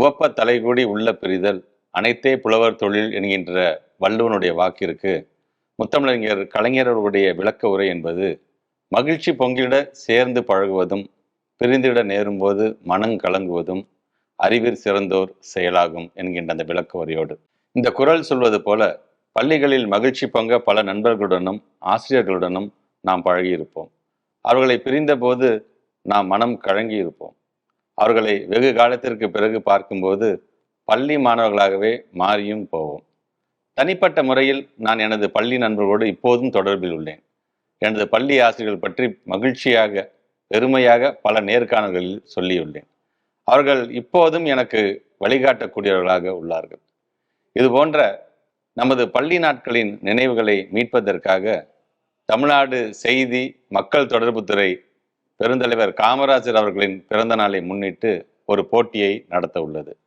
உவப்ப தலைகூடி உள்ள பிரிதல் அனைத்தே புலவர் தொழில் என்கின்ற வள்ளுவனுடைய வாக்கிற்கு முத்தமிழறிஞர் கலைஞரவருடைய விளக்க உரை என்பது மகிழ்ச்சி பொங்கிட சேர்ந்து பழகுவதும் பிரிந்திட நேரும்போது மனம் கலங்குவதும் அறிவிற் சிறந்தோர் செயலாகும் என்கின்ற அந்த விளக்க உரையோடு. இந்த குரல் சொல்வது போல பள்ளிகளில் மகிழ்ச்சி பொங்க பல நண்பர்களுடனும் ஆசிரியர்களுடனும் நாம் பழகியிருப்போம். அவர்களை பிரிந்தபோது நாம் மனம் கழங்கியிருப்போம் அவர்களை வெகு காலத்திற்கு பிறகு பார்க்கும்போது பள்ளி மாணவர்களாகவே மாறியும் போவோம். தனிப்பட்ட முறையில் நான் எனது பள்ளி நண்பர்களோடு இப்போதும் தொடர்பில் உள்ளேன். எனது பள்ளி ஆசிரியர்கள் பற்றி மகிழ்ச்சியாக பெருமையாக பல நேர்காணல்களில் சொல்லியுள்ளேன். அவர்கள் இப்போதும் எனக்கு வழிகாட்டக்கூடியவர்களாக உள்ளார்கள். இது போன்ற நமது பள்ளி நாட்களின் நினைவுகளை மீட்பதற்காக தமிழ்நாடு செய்தி மக்கள் தொடர்புத்துறை பெருந்தலைவர் காமராஜர் அவர்களின் பிறந்த நாளை முன்னிட்டு ஒரு போட்டியை நடத்த உள்ளது